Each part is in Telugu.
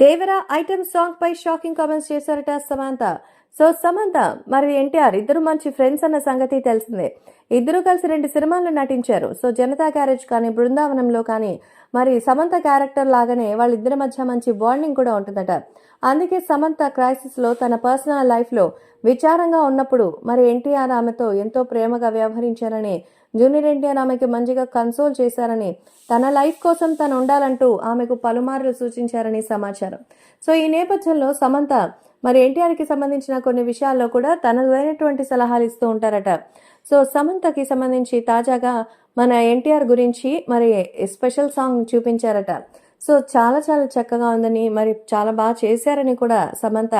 దేవర ఐటెం సాంగ్ పై షాకింగ్ కామెంట్స్ చేశారట సమంత. సో సమంత మరి ఎన్టీఆర్ ఇద్దరు మంచి ఫ్రెండ్స్ అన్న సంగతి తెలిసిందే. ఇద్దరు కలిసి రెండు సినిమాల్లో నటించారు. సో జనతా క్యారేజ్ కానీ బృందావనంలో కానీ మరి సమంత క్యారెక్టర్ లాగానే వాళ్ళిద్దరి మధ్య మంచి బాండింగ్ కూడా ఉంటుందట. అందుకే సమంత క్రైసిస్లో తన పర్సనల్ లైఫ్లో విచారంగా ఉన్నప్పుడు మరి ఎన్టీఆర్ ఆమెతో ఎంతో ప్రేమగా వ్యవహరించారని జూనియర్ ఎన్టీఆర్ ఆమెకి మంచిగా కన్సోల్ చేశారని తన లైఫ్ కోసం తను ఉండాలంటూ ఆమెకు పలుమార్లు సూచించారని సమాచారం. సో ఈ నేపథ్యంలో సమంత మరి ఎన్టీఆర్కి సంబంధించిన కొన్ని విషయాల్లో కూడా తనదైనటువంటి సలహాలు ఇస్తూ ఉంటారట. సో సమంతకి సంబంధించి తాజాగా మన ఎన్టీఆర్ గురించి మరి స్పెషల్ సాంగ్ చూపించారట. సో చాలా చాలా చక్కగా ఉందని మరి చాలా బాగా చేశారని కూడా సమంత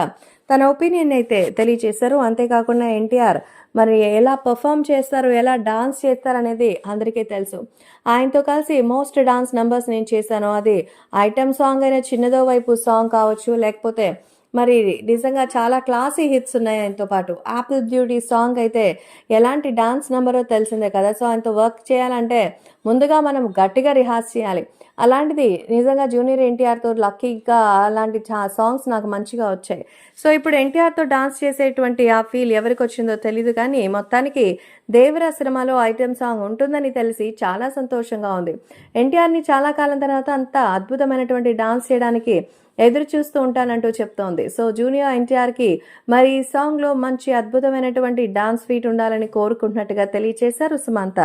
తన ఒపీనియన్ అయితే తెలియజేశారు అంతేకాకుండా ఎన్టీఆర్ మరి ఎలా పర్ఫామ్ చేస్తారు ఎలా డాన్స్ చేస్తారు అనేది అందరికీ తెలుసు. ఆయనతో కలిసి మోస్ట్ డాన్స్ నంబర్స్ నేను చేశాను. అది ఐటమ్ సాంగ్ అయినా చిన్నదో వైపు సాంగ్ కావచ్చు లేకపోతే మరి నిజంగా చాలా క్లాసీ హిట్స్ ఉన్నాయి ఆయనతో పాటు. యాపిల్ బ్యూటీ సాంగ్ అయితే ఎలాంటి డాన్స్ నెంబరో తెలిసిందే కదా. సో ఆయనతో వర్క్ చేయాలంటే ముందుగా మనం గట్టిగా రిహార్స్ చేయాలి. అలాంటిది నిజంగా జూనియర్ ఎన్టీఆర్తో లక్కీగా అలాంటి సాంగ్స్ నాకు మంచిగా వచ్చాయి. సో ఇప్పుడు ఎన్టీఆర్తో డాన్స్ చేసేటువంటి ఆ ఫీల్ ఎవరికి వచ్చిందో తెలీదు కానీ మొత్తానికి దేవరా సినిమాలో ఐటెం సాంగ్ ఉంటుందని తెలిసి చాలా సంతోషంగా ఉంది. ఎన్టీఆర్ని చాలా కాలం తర్వాత అంత అద్భుతమైనటువంటి డాన్స్ చేయడానికి ఎదురు చూస్తూ ఉంటానంటూ చెప్తోంది. సో జూనియర్ ఎన్టీఆర్కి మరి ఈ సాంగ్లో మంచి అద్భుతమైనటువంటి డాన్స్ ఫీట్ ఉండాలని కోరుకుంటున్నట్టుగా తెలియజేశారు సుమంత.